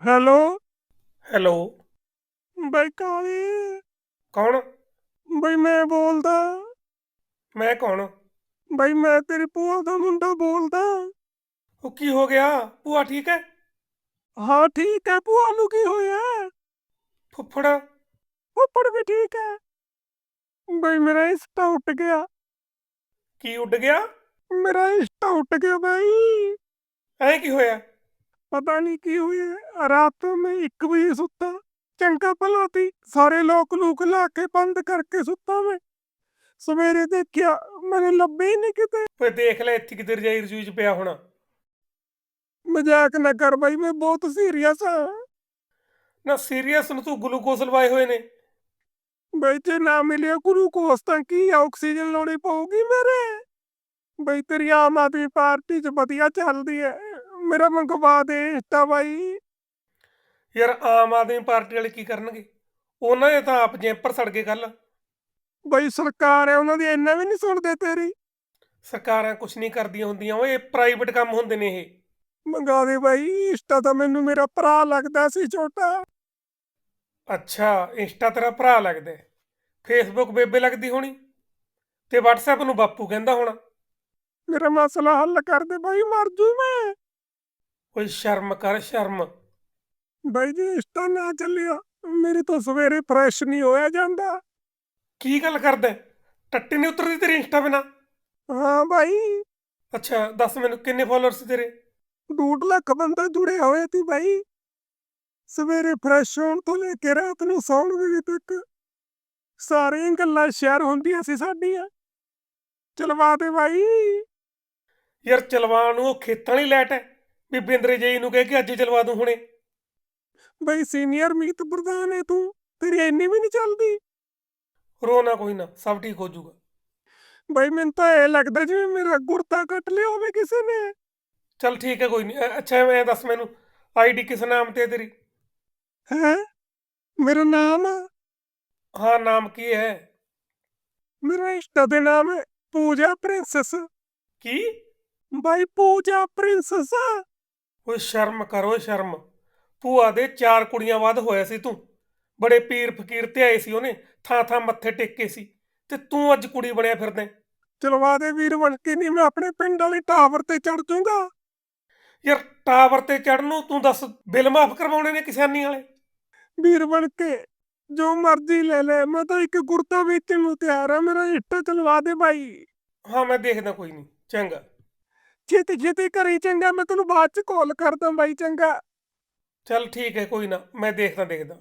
Hello? Hello. ਬਈ ਕਾਲੀ। ਕੌਣ? ਬਈ ਮੈਂ ਬੋਲਦਾ। ਮੈਂ ਕੌਣ? ਬਈ ਮੈਂ ਤੇਰੀ ਭੂਆ ਦਾ ਮੁੰਡਾ ਬੋਲਦਾ। ਉਹ ਕੀ ਹੋ ਗਿਆ? ਭੂਆ ਠੀਕ ਹੈ? ਹਾਂ ਠੀਕ ਹੈ। ਭੂਆ ਨੂੰ ਕੀ ਹੋਇਆ? ਫੁੱਫੜ। ਉੱਪਰ ਵੀ ਠੀਕ ਹੈ। ਬਈ ਮੇਰਾ ਇੰਸਟਾ ਉੱਟ ਗਿਆ। ਕੀ ਉੱਡ ਗਿਆ? ਮੇਰਾ ਇੰਸਟਾ ਉੱਟ ਗਿਆ ਬਈ। ਐ ਕੀ ਹੋਇਆ? ਪਤਾ ਨਹੀਂ ਕੀ ਹੋਇਆ ਰਾਤ ਮੈਂ 1 ਵਜੇ ਸੁੱਤਾ ਚੰਗਾ ਭਲਾ ਤੀ ਸਾਰੇ ਲੋਕ ਲੂਕ ਲਾ ਕੇ ਬੰਦ ਕਰਕੇ ਸੁੱਤਾ ਮੈਂ। ਸਵੇਰੇ ਦੇਖਿਆ ਮੈਨੂੰ ਲੱਭੇ ਹੀ ਨਹੀਂ ਕਿਤੇ। ਓਏ ਦੇਖ ਲੈ ਇੱਥੇ ਕਿਤੇ ਰਜਾਈ ਰਜੂਈ ਚ ਪਿਆ ਹੋਣਾ। ਮਜ਼ਾਕ ਨਾ ਕਰ ਬਈ ਮੈਂ ਬਹੁਤ ਸੀਰੀਅਸ ਹਾਂ। ਨਾ ਸੀਰੀਅਸ ਨੂੰ ਤੂੰ ਗਲੂਕੋਸ ਲਵਾਏ ਹੋਏ ਨੇ। ਬਈ ਜੇ ਨਾ ਮਿਲਿਆ ਗਲੂਕੋਸ ਤਾਂ ਕੀ ਆਕਸੀਜਨ ਲਾਉਣੀ ਪਊਗੀ ਮੇਰੇ? ਬਈ ਤੇਰੀ ਆਮ ਆਦਮੀ ਪਾਰਟੀ ਚ ਵਧੀਆ ਚੱਲਦੀ ਹੈ। ਮੇਰਾ ਮੰਗਵਾ ਦੇ ਇੰਸਟਾ ਬਾਈ। ਯਾਰ ਆਮ ਆਦਮੀ ਪਾਰਟੀ ਵਾਲੇ ਕੀ ਕਰਨਗੇ? ਉਹਨਾਂ ਦੇ ਤਾਂ ਆਪ ਜੈਂਪਰ ਸੜ ਗਏ ਕੱਲ ਬਈ ਸਰਕਾਰ ਹੈ ਉਹਨਾਂ ਦੀ ਇੰਨਾ ਵੀ ਨਹੀਂ ਸੁਣਦੇ ਤੇਰੀ। ਸਰਕਾਰਾਂ ਕੁਝ ਨਹੀਂ ਕਰਦੀਆਂ ਹੁੰਦੀਆਂ ਓਏ ਪ੍ਰਾਈਵੇਟ ਕੰਮ ਹੁੰਦੇ ਨੇ ਇਹ। ਮੰਗਾ ਦੇ ਬਾਈ ਇੰਸਟਾ ਤਾਂ ਮੈਨੂੰ ਮੇਰਾ ਭਰਾ ਲੱਗਦਾ ਸੀ ਛੋਟਾ। ਅੱਛਾ ਇੰਸਟਾ ਤੇਰਾ ਭਰਾ ਲੱਗਦਾ। ਫੇਸਬੁੱਕ ਬੇਬੇ ਲੱਗਦੀ ਹੋਣੀ? ਤੇ WhatsApp ਨੂੰ ਬਾਪੂ ਕਹਿੰਦਾ ਹੋਣਾ। ਮੇਰਾ ਮਸਲਾ ਹੱਲ ਕਰ ਦੇ ਬਾਈ ਮਰ ਜੂ ਮੈਂ। ਓਏ ਸ਼ਰਮ ਕਰ ਸ਼ਰਮ। ਬਾਈ ਜੀ ਇੰਸਟਾ ਨਾ ਚੱਲਿਆ ਮੇਰੇ ਤੋਂ ਸਵੇਰੇ ਫਰੈਸ਼ ਨਹੀਂ ਹੋਇਆ ਜਾਂਦਾ। ਕੀ ਗੱਲ ਕਰਦਾ? ਟੱਟੀ ਨਹੀਂ ਉਤਰਦੀ ਤੇਰੀ ਇੰਸਟਾ ਬਿਨਾ? ਹਾਂ ਬਾਈ। ਅੱਛਾ ਦੱਸ ਮੈਨੂੰ ਕਿੰਨੇ ਫਾਲੋਅਰਸ ਤੇਰੇ? ਡੂਢ ਲੱਖ ਬੰਦੇ ਜੁੜੇ ਹੋਏ ਸੀ ਬਾਈ। ਸਵੇਰੇ ਫਰੈਸ਼ ਹੋਣ ਤੋਂ ਲੈ ਕੇ ਰਾਤ ਨੂੰ ਸੌਣ ਵੇਲੇ ਤੱਕ ਸਾਰੀਆਂ ਗੱਲਾਂ ਸ਼ੇਅਰ ਹੁੰਦੀਆਂ ਸੀ ਸਾਡੀਆਂ। ਚਲਵਾ ਦੇ ਬਾਈ। ਯਾਰ ਚਲਵਾਨ ਨੂੰ ਉਹ ਖੇਤਾਂ ਵਾਲੀ ਲੈਟ ਹੈ। ਵੀ ਬਿੰਦਰੇ ਜਈ ਨੂੰ ਕਹਿ ਕੇ ਅੱਜ ਹੀ ਚਲਵਾ ਦੂੰ ਹੁਣੇ। ਬਾਈ ਸੀਨੀਅਰ ਮੀਤ ਪ੍ਰਧਾਨ ਹੈ ਤੂੰ ਤੇਰੀ ਇੰਨੀ ਵੀ ਨਹੀਂ ਚੱਲਦੀ। ਰੋ ਨਾ ਕੋਈ ਨਾ ਸਭ ਠੀਕ ਹੋ ਜਾਊਗਾ। ਬਾਈ ਮੈਨੂੰ ਤਾਂ ਇਹ ਲੱਗਦਾ ਜਿਵੇਂ ਮੇਰਾ ਗੁਰਤਾ ਕੱਟ ਲਿਆ ਹੋਵੇ ਕਿਸੇ ਨੇ। ਚੱਲ ਠੀਕ ਹੈ ਕੋਈ ਨਹੀਂ ਅ- ਅੱਛਾ ਮੈਂ ਦੱਸ ਮੈਨੂੰ ਆਈਡੀ ਕਿਸ ਨਾਮ ਤੇ ਹੈ ਤੇਰੀ? ਹੈ? ਮੇਰਾ ਨਾਮ? ਹਾਂ ਨਾਮ ਕੀ ਹੈ? ਮੇਰਾ ਇੰਸਟਾ ਦੇ ਨਾਮ ਹੈ ਪੂਜਾ ਪ੍ਰਿੰਸੈਸ। ਕੀ? ਬਾਈ ਪੂਜਾ ਪ੍ਰਿੰਸੈਸ ਓਏ ਸ਼ਰਮ ਕਰ ਓਏ ਸ਼ਰਮ। ਭੂਆ ਦੇ ਚਾਰ ਕੁੜੀਆਂ ਬਾਅਦ ਹੋਇਆ ਸੀ ਤੂੰ। ਬੜੇ ਪੀਰ ਫਕੀਰ ਤੇ ਆਏ ਸੀ ਉਹਨੇ ਥਾਂ ਥਾਂ ਮੱਥੇ ਟੇਕੇ ਸੀ। ਤੇ ਤੂੰ ਅੱਜ ਕੁੜੀ ਬਣਿਆ ਫਿਰਦਾ। ਚਲਵਾ ਦੇ ਵੀਰ ਬਣ ਕੇ ਨਹੀਂ ਮੈਂ ਆਪਣੇ ਪਿੰਡ ਵਾਲੇ ਟਾਵਰ ਤੇ ਚੜ ਜਾਊਂਗਾ ਯਾਰ ਟਾਵਰ ਤੇ ਚੜਨ ਨੂੰ ਤੂੰ ਦੱਸ ਬਿੱਲ ਮਾਫ ਕਰਵਾਉਣੇ ਨੇ ਕਿਸਾਨੀ ਵਾਲੇ। ਵੀਰ ਬਣ ਕੇ ਜੋ ਮਰਜ਼ੀ ਲੈ ਲੈ ਮੈਂ ਤਾਂ ਇੱਕ ਕੁਰਤਾ ਵੇਚਣ ਨੂੰ ਤਿਆਰ ਆ ਮੇਰਾ ਇੱਟਾ ਚਲਵਾ ਦੇ ਬਾਈ। ਹਾਂ ਮੈਂ ਦੇਖਦਾ ਕੋਈ ਨਹੀਂ ਚੰਗਾ। ਛੇਤੀ ਛੇਤੀ ਕਰੀ ਚੰਗਾ, ਮੈਂ ਤੈਨੂੰ ਬਾਅਦ ਚ ਕਾਲ ਕਰਦਾ ਬਾਈ, ਚੰਗਾ। ਚੱਲ ਠੀਕ ਹੈ, ਕੋਈ ਨਾ, ਮੈਂ ਦੇਖਦਾ ਦੇਖਦਾ।